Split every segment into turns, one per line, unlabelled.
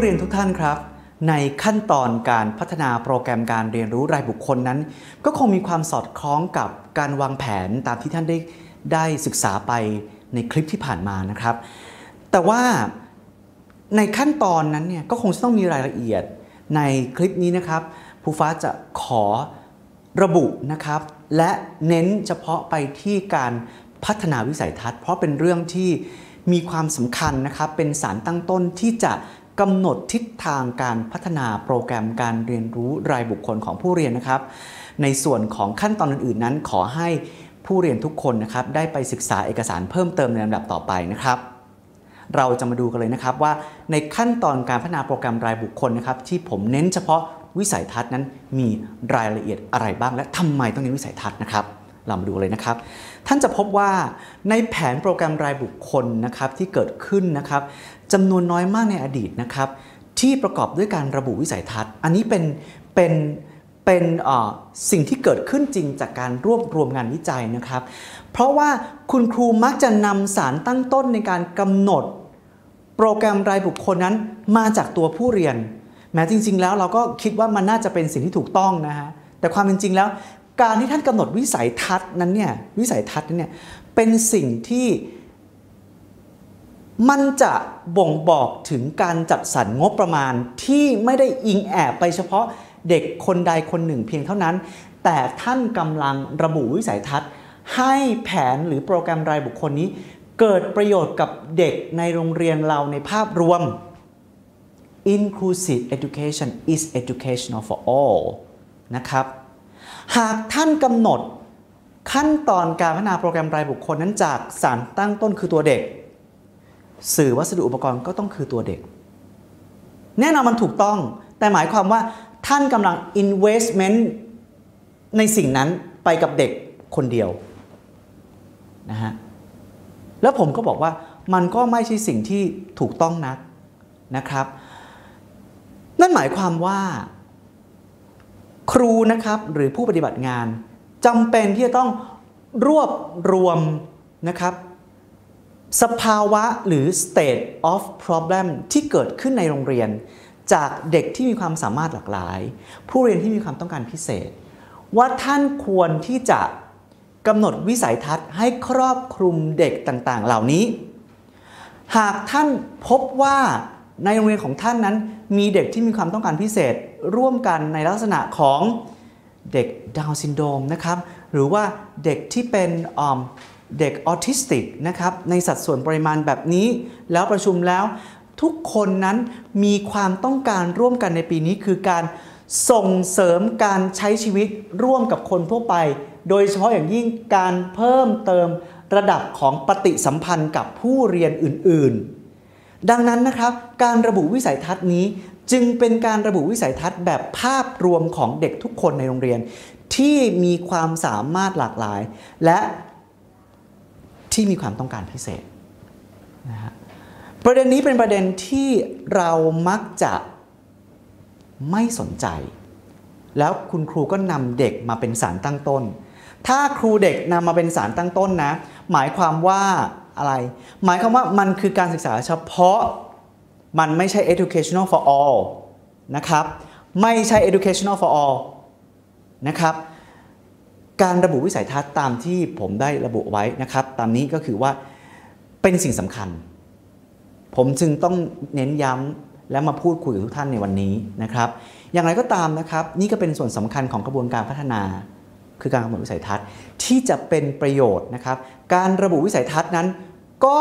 ผู้เรียนทุกท่านครับ ในขั้นตอนการพัฒนาโปรแกรมการเรียนรู้รายบุคคลนั้น ก็คงมีความสอดคล้องกับการวางแผนตามที่ท่านได้ได้ศึกษาไปในคลิปที่ผ่านมานะครับ แต่ว่าในขั้นตอนนั้นเนี่ยก็คงจะต้องมีรายละเอียดในคลิปนี้นะครับผู้ฟ้าจะขอระบุนะครับ และเน้นเฉพาะไปที่การพัฒนาวิสัยทัศน์ เพราะเป็นเรื่องที่มีความสำคัญนะครับ เป็นสารตั้งต้นที่จะ กำหนดทิศทางการพัฒนาโปรแกรมการเรียนรู้รายบุคคลของผู้เรียนนะครับ ในส่วนของขั้นตอนอื่นๆ นั้นขอให้ผู้เรียนทุกคนนะครับได้ไปศึกษาเอกสารเพิ่มเติมในลำดับต่อไปนะครับเราจะมาดูกันเลยนะครับว่าในขั้นตอนการพัฒนาโปรแกรมรายบุคคลนะครับที่ผมเน้นเฉพาะวิสัยทัศน์นั้นมีรายละเอียดอะไรบ้าง และทำไมต้องเน้นวิสัยทัศน์นะครับ เรามาดูเลยนะครับ ท่านจะพบว่าในแผนโปรแกรมรายบุคคลนะครับที่เกิดขึ้นนะครับจำนวนน้อยมากในอดีตนะครับที่ประกอบด้วยการระบุวิสัยทัศน์ อันนี้เป็นเป็นเป็นสิ่งที่เกิดขึ้นจริงจากการรวบรวมงานวิจัยนะครับ เพราะว่าคุณครูมักจะนำสารตั้งต้นในการกำหนด โปรแกรมรายบุคคลนั้นมาจากตัวผู้เรียน แม้จริง ๆ แล้วเราก็คิดว่ามันน่าจะเป็นสิ่งที่ถูกต้องนะฮะแต่ความเป็นจริงแล้ว การที่ท่านกำหนดวิสัยทัศน์นั้นเนี่ยวิสัยทัศน์นั้นเนี่ยเป็นสิ่งที่มันจะบ่งบอกถึงการจัดสรรงบประมาณที่ไม่ได้อิงแอบไปเฉพาะเด็กคนใดคนหนึ่งเพียงเท่านั้น แต่ท่านกำลังระบุวิสัยทัศน์ ให้แผนหรือโปรแกรมรายบุคคลนี้ เกิดประโยชน์กับเด็กในโรงเรียนเราในภาพรวม inclusive education is educational for all นะครับ หากท่านกำหนดขั้นตอนการพัฒนาโปรแกรมรายบุคคลนั้นจากสารตั้งต้นคือตัวเด็ก สื่อวัสดุอุปกรณ์ก็ต้องคือตัวเด็ก แน่นอนมันถูกต้อง แต่หมายความว่าท่านกำลัง investment ในสิ่งนั้นไปกับเด็กคนเดียวนะฮะแล้วผมก็บอกว่ามันก็ไม่ใช่สิ่งที่ถูกต้องนักนะครับ นั่นหมายความว่า ครูนะครับหรือผู้ปฏิบัติงานจำเป็นที่จะต้องรวบรวมนะครับ สภาวะหรือ state of problem ที่เกิดขึ้นในโรงเรียน จากเด็กที่มีความสามารถหลากหลาย ผู้เรียนที่มีความต้องการพิเศษ ว่าท่านควรที่จะกำหนดวิสัยทัศน์ให้ครอบคลุมเด็กต่างๆ เหล่านี้ หากท่านพบว่า ในโรงเรียนของท่านนั้น มีเด็กที่มีความต้องการพิเศษร่วมกันในลักษณะของเด็กดาวน์ซินโดรมนะครับหรือว่าเด็กที่เป็นเด็กออทิสติกนะครับในสัดส่วนปริมาณแบบนี้ แล้วประชุมแล้วทุกคนนั้นมีความต้องการร่วมกันในปีนี้คือการส่งเสริมการใช้ชีวิตร่วมกับคนทั่วไป โดยเฉพาะอย่างยิ่งการเพิ่มเติมระดับของปฏิสัมพันธ์กับผู้เรียนอื่น ๆ ดังนั้นนะครับการระบุวิสัยทัศน์นี้ จึงเป็นการระบุวิสัยทัศน์แบบภาพรวมของเด็กทุกคนในโรงเรียน ที่มีความสามารถหลากหลาย และที่มีความต้องการพิเศษนะฮะประเด็นนี้เป็นประเด็นที่เรามักจะไม่สนใจ แล้วคุณครูก็นำเด็กมาเป็นสารตั้งต้น ถ้าครูเด็กนำมาเป็นสารตั้งต้นนะ หมายความว่า อะไร หมายความว่ามันคือการศึกษาเฉพาะมันไม่ใช่ educational for all นะครับ ไม่ใช่ educational for all นะครับ การระบุวิสัยทัศน์ตามที่ผมได้ระบุไว้นะครับ ตามนี้ก็คือว่าเป็นสิ่งสำคัญ ผมจึงต้องเน้นย้ำและมาพูดคุยกับทุกท่านในวันนี้นะครับ อย่างไรก็ตามนะครับ นี่ก็เป็นส่วนสำคัญของกระบวนการพัฒนา คือการกำหนดวิสัยทัศน์ที่จะเป็นประโยชน์นะครับ การระบุวิสัยทัศน์นั้น ก็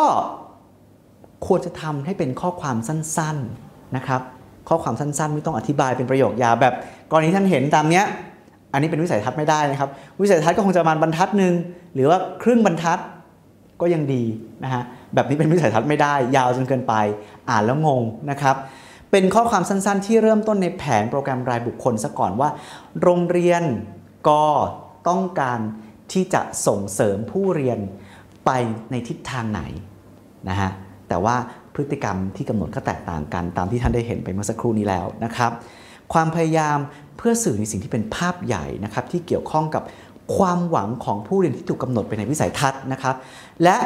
ควรจะทำให้เป็นข้อความสั้นๆนะครับ ข้อความสั้นๆ ไม่ต้องอธิบายเป็นประโยคยาวแบบ กรณีท่านเห็นตามเนี้ย อันนี้เป็นวิสัยทัศน์ไม่ได้นะครับ วิสัยทัศน์ก็คงจะมาบรรทัดหนึ่งหรือว่าครึ่งบรรทัดก็ยังดีนะฮะแบบนี้เป็นวิสัยทัศน์ไม่ได้ ยาวจนเกินไป อ่านแล้วงงนะครับ เป็นข้อความสั้นๆ ที่เริ่มต้นในแผนโปรแกรมรายบุคคลซะก่อนว่า โรงเรียนก็ต้องการที่จะส่งเสริมผู้เรียน ไปในทิศทางไหนนะฮะแต่ว่าพฤติกรรมที่กำหนดก็แตกต่างกันตามที่ท่านได้เห็นไปเมื่อสักครู่นี้แล้วนะครับ ความพยายามเพื่อสื่อในสิ่งที่เป็นภาพใหญ่นะครับที่เกี่ยวข้องกับความหวังของผู้เรียนที่ถูกกำหนดไปในวิสัยทัศน์นะครับ และ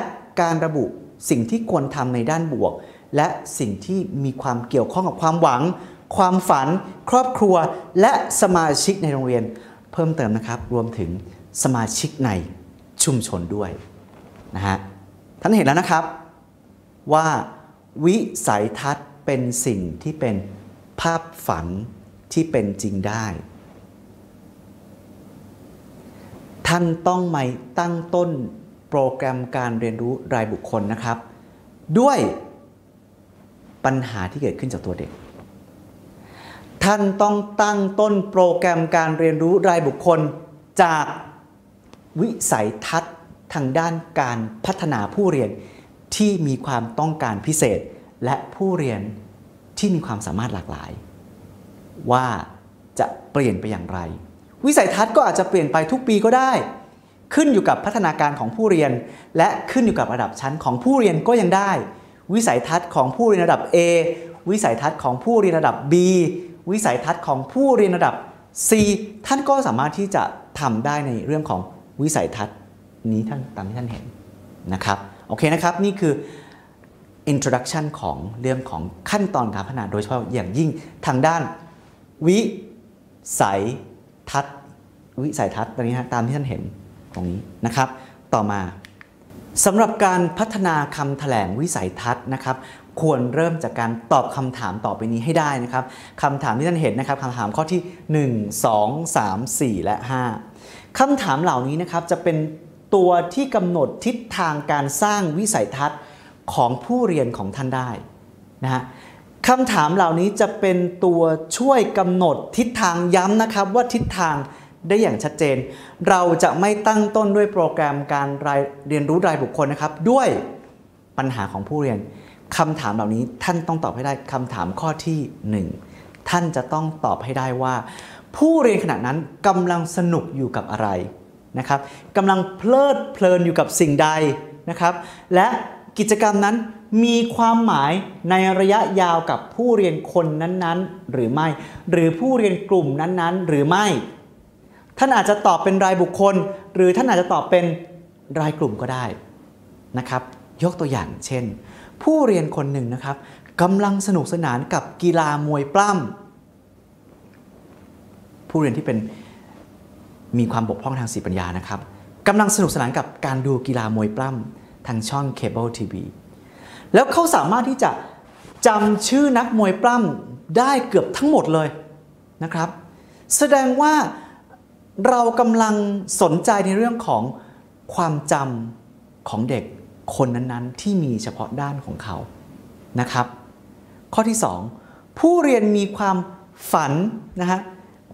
การระบุสิ่งที่ควรทำในด้านบวก และสิ่งที่มีความเกี่ยวข้องกับความหวัง ความฝัน ครอบครัว และสมาชิกในโรงเรียน เพิ่มเติมนะครับ รวมถึงสมาชิกในชุมชนด้วย นะฮะท่านเห็นแล้วนะครับว่าวิสัยทัศน์เป็นสิ่งที่เป็นภาพฝันที่เป็นจริงได้ ท่านต้องไม่ตั้งต้นโปรแกรมการเรียนรู้รายบุคคลนะครับ ด้วยปัญหาที่เกิดขึ้นจากตัวเด็ก ท่านต้องตั้งต้นโปรแกรมการเรียนรู้รายบุคคลจากวิสัยทัศน์ ทางด้านการพัฒนาผู้เรียนที่มีความต้องการพิเศษ และผู้เรียนที่มีความสามารถหลากหลาย ว่าจะเปลี่ยนไปอย่างไร วิสัยทัศน์ก็อาจจะเปลี่ยนไปทุกปีก็ได้ ขึ้นอยู่กับพัฒนาการของผู้เรียน และขึ้นอยู่กับระดับชั้นของผู้เรียนก็ยังได้ วิสัยทัศน์ของผู้เรียนระดับ A วิสัยทัศน์ของผู้เรียนระดับ B วิสัยทัศน์ของผู้เรียนระดับ C ท่านก็สามารถที่จะทำได้ในเรื่องของวิสัยทัศน์ นี้ท่านตามที่ท่านเห็นนะครับโอเคนะครับนี่คือ introduction ของเรื่องของขั้นตอนการพัฒนาโดยเฉพาะอย่างยิ่งทางด้านวิสัยทัศน์วิสัยทัศน์ตรงนี้ฮะตามที่ท่านเห็นตรงนี้นะครับ ต่อมาสำหรับการพัฒนาคำแถลงวิสัยทัศน์นะครับ ควรเริ่มจากการตอบคำถามต่อไปนี้ให้ได้นะครับคำถามที่ท่านเห็นนะครับคำถามข้อที่ 1 2 3 4 และ 5คำถามเหล่านี้นะครับจะเป็น ตัวที่กำหนดทิศทางการสร้างวิสัยทัศน์ของผู้เรียนของท่านได้นะฮะคำถามเหล่านี้จะเป็นตัวช่วยกำหนดทิศทางย้ำนะครับว่าทิศทางได้อย่างชัดเจน เราจะไม่ตั้งต้นด้วยโปรแกรมการรเรียนรู้รายบุคคลนะครับ ด้วยปัญหาของผู้เรียนคำถามเหล่านี้ท่านต้องตอบให้ได้คำถามข้อที่ 1 ท่านจะต้องตอบให้ได้ว่า ผู้เรียนขณะนั้นกำลังสนุกอยู่กับอะไร นะครับกำลังเพลิดเพลินอยู่กับสิ่งใดนะครับและกิจกรรมนั้นมีความหมายในระยะยาวกับผู้เรียนคนนั้นๆ หรือไม่ หรือผู้เรียนกลุ่มนั้นๆ หรือไม่ ท่านอาจจะตอบเป็นรายบุคคล หรือท่านอาจจะตอบเป็นรายกลุ่มก็ได้นะครับยกตัวอย่างเช่น ผู้เรียนคนหนึ่งนะครับกำลังสนุกสนานกับกีฬามวยปล้ำผู้เรียนที่เป็น มีความบกพร่องทางสติปัญญานะครับกำลังสนุกสนานกับการดูกีฬามวยปล้ำทางช่องเคเบิลทีวีแล้วเขาสามารถที่จะจำชื่อนักมวยปล้ำได้เกือบทั้งหมดเลยนะครับ แสดงว่าเรากำลังสนใจในเรื่องของความจำของเด็กคนนั้นๆ ที่มีเฉพาะด้านของเขานะครับ ข้อที่ 2 ผู้เรียนมีความฝันนะฮะ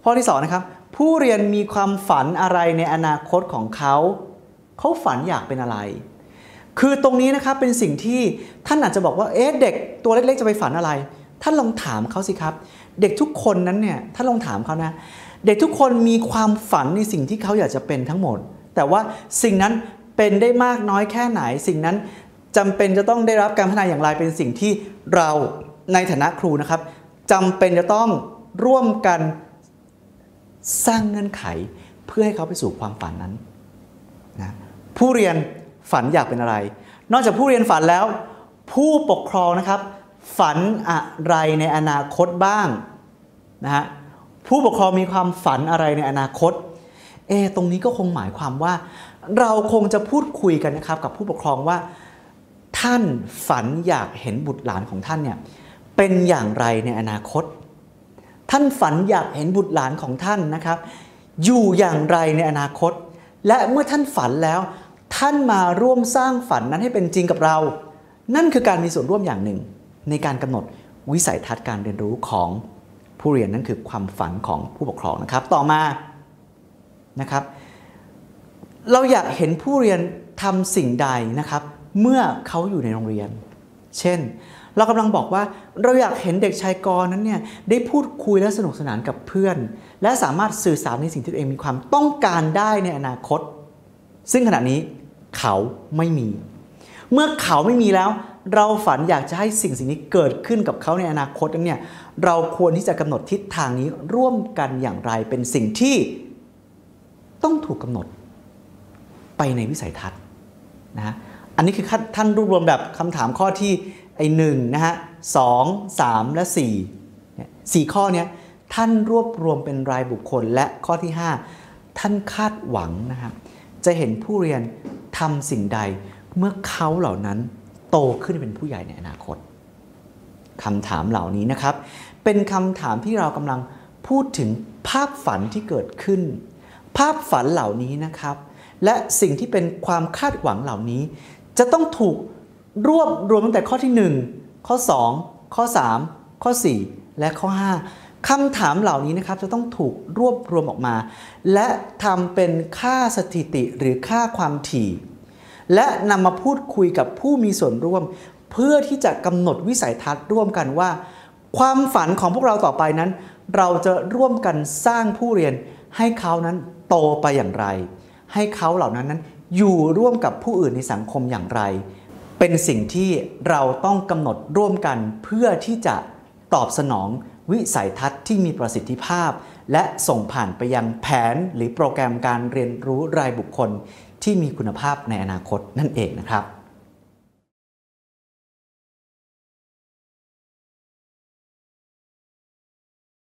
ข้อที่2นะครับ ผู้เรียนมีความฝันอะไรในอนาคตของเขา เขาฝันอยากเป็นอะไร คือตรงนี้นะครับเป็นสิ่งที่ท่านอาจจะบอกว่า เอ๊ะเด็กตัวเล็กๆจะไปฝันอะไร ท่านลองถามเขาสิครับ เด็กทุกคนนั้นเนี่ยท่านลองถามเขานะ เด็กทุกคนมีความฝันในสิ่งที่เขาอยากจะเป็นทั้งหมด แต่ว่าสิ่งนั้นเป็นได้มากน้อยแค่ไหน สิ่งนั้นจำเป็นจะต้องได้รับการพัฒนาอย่างไรเป็นสิ่งที่เราในฐานะครูนะครับจำเป็นจะต้องร่วมกัน สร้างเงื่อนไขเพื่อให้เขาไปสู่ความฝันนั้นนะผู้เรียนฝันอยากเป็นอะไร นอกจากผู้เรียนฝันแล้ว ผู้ปกครองนะครับ ฝันอะไรในอนาคตบ้างนะฮะผู้ปกครองมีความฝันอะไรในอนาคต เอ ตรงนี้ก็คงหมายความว่า เราคงจะพูดคุยกันนะครับกับผู้ปกครองว่า ท่านฝันอยากเห็นบุตรหลานของท่านเนี่ยเป็นอย่างไรในอนาคต ท่านฝันอยากเห็นบุตรหลานของท่านนะครับ อยู่อย่างไรในอนาคต และเมื่อท่านฝันแล้ว ท่านมาร่วมสร้างฝันนั้นให้เป็นจริงกับเรา นั่นคือการมีส่วนร่วมอย่างหนึ่ง ในการกำหนดวิสัยทัศน์การเรียนรู้ของผู้เรียนนั่นคือความฝันของผู้ปกครองนะครับ ต่อมานะครับ เราอยากเห็นผู้เรียนทำสิ่งใดนะครับ เมื่อเขาอยู่ในโรงเรียน เช่น เรากำลังบอกว่าเราอยากเห็นเด็กชายกรนั้นเนี่ยได้พูดคุยและสนุกสนานกับเพื่อน และสามารถสื่อสารในสิ่งที่ตัวเองมีความต้องการได้ในอนาคต ซึ่งขณะนี้เขาไม่มี เมื่อเขาไม่มีแล้ว เราฝันอยากจะให้สิ่งสิ่งนี้เกิดขึ้นกับเขาในอนาคตนั้นเนี่ยเราควรที่จะกำหนดทิศทางนี้ร่วมกันอย่างไรเป็นสิ่งที่ต้องถูกกำหนดไปในวิสัยทัศน์นะฮะอันนี้คือท่านรวบรวมแบบคำถามข้อที่ ไอ้หนึ่งนะฮะสองสามและสี่สี่ข้อเนี้ยท่านรวบรวมเป็นรายบุคคลและข้อที่ 5 ท่านคาดหวังนะครับจะเห็นผู้เรียนทำสิ่งใดเมื่อเขาเหล่านั้นโตขึ้นเป็นผู้ใหญ่ในอนาคตคำถามเหล่านี้นะครับ เป็นคำถามที่เรากำลังพูดถึงภาพฝันที่เกิดขึ้น ภาพฝันเหล่านี้นะครับ และสิ่งที่เป็นความคาดหวังเหล่านี้ จะต้องถูก รวบรวมตั้งแต่ข้อที่ 1 ข้อ 2 ข้อ 3 ข้อ 4 และข้อ 5คำถามเหล่านี้นะครับจะต้องถูกรวบรวมออกมา และทำเป็นค่าสถิติหรือค่าความถี่ และนำมาพูดคุยกับผู้มีส่วนร่วม เพื่อที่จะกำหนดวิสัยทัศน์ร่วมกันว่า ความฝันของพวกเราต่อไปนั้น เราจะร่วมกันสร้างผู้เรียน ให้เขานั้นโตไปอย่างไร ให้เขาเหล่านั้นนั้นอยู่ร่วมกับผู้อื่นในสังคมอย่างไร เป็นสิ่งที่เราต้องกำหนดร่วมกันเพื่อที่จะตอบสนองวิสัยทัศน์ที่มีประสิทธิภาพ และส่งผ่านไปยังแผนหรือโปรแกรมการเรียนรู้รายบุคคลที่มีคุณภาพในอนาคตนั่นเองนะครับ